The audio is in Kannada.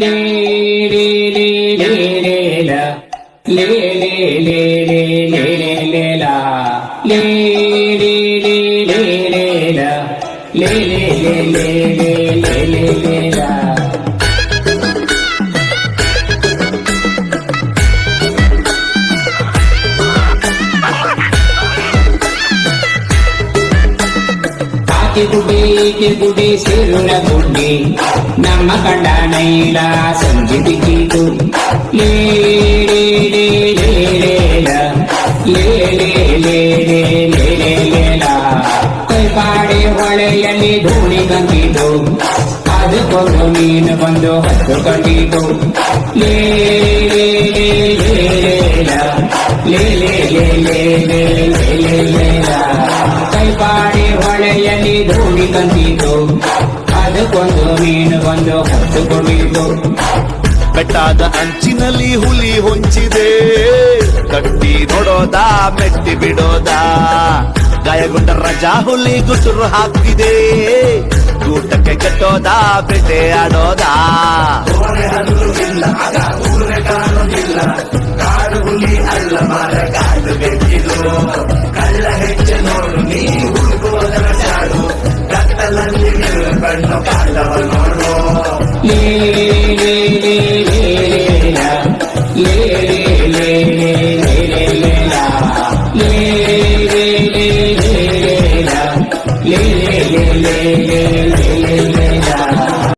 లే లే లే లే ಗುಡಿ ಈಕೆ ಗುಡಿ ಸೇರುಳ ಗುಡ್ಡಿ ನಮ್ಮ ಕಂಡ ನೈಲ ಸಂಜಿತಿ ಕೀತು. ಕೈಪಾಡಿ ಹೊಳೆಯಲ್ಲಿ ಧೂಳಿ ಗಂಗಿದು ಅದಕ್ಕೊಂದು ನೀನು ಬಂದು ಹತ್ತು ಲೇ ಲ. ಲೇ ಲೇ ಲೇ ಲೇ ಲೇ ಲೇ ಲೇ ಹೊಳೆಯಲ್ಲಿ ಧೂಳಿ ತಂದಿತು ಅದಕ್ಕೊಂದು ಮೀನು ಬಂದು ಹತ್ತು ಕೊಡಿತು ಬೆಟ್ಟದ ಅಂಚಿನಲ್ಲಿ ಹುಲಿ ಹೊಂಚಿದೆ. ಕಟ್ಟಿ ನೋಡೋದ, ಮೆಟ್ಟಿ ಬಿಡೋದಾ? ಗಾಯಗೊಂಡ ರಜಾ ಹುಲಿ ಗುಸುರು ಹಾಕ್ತಿದೆ. ಊಟಕ್ಕೆ ಕಟ್ಟೋದಾ ಬೇಟೆ ಆಡೋದಾ? lê lê lê lê lê lê lê lê lê lê lê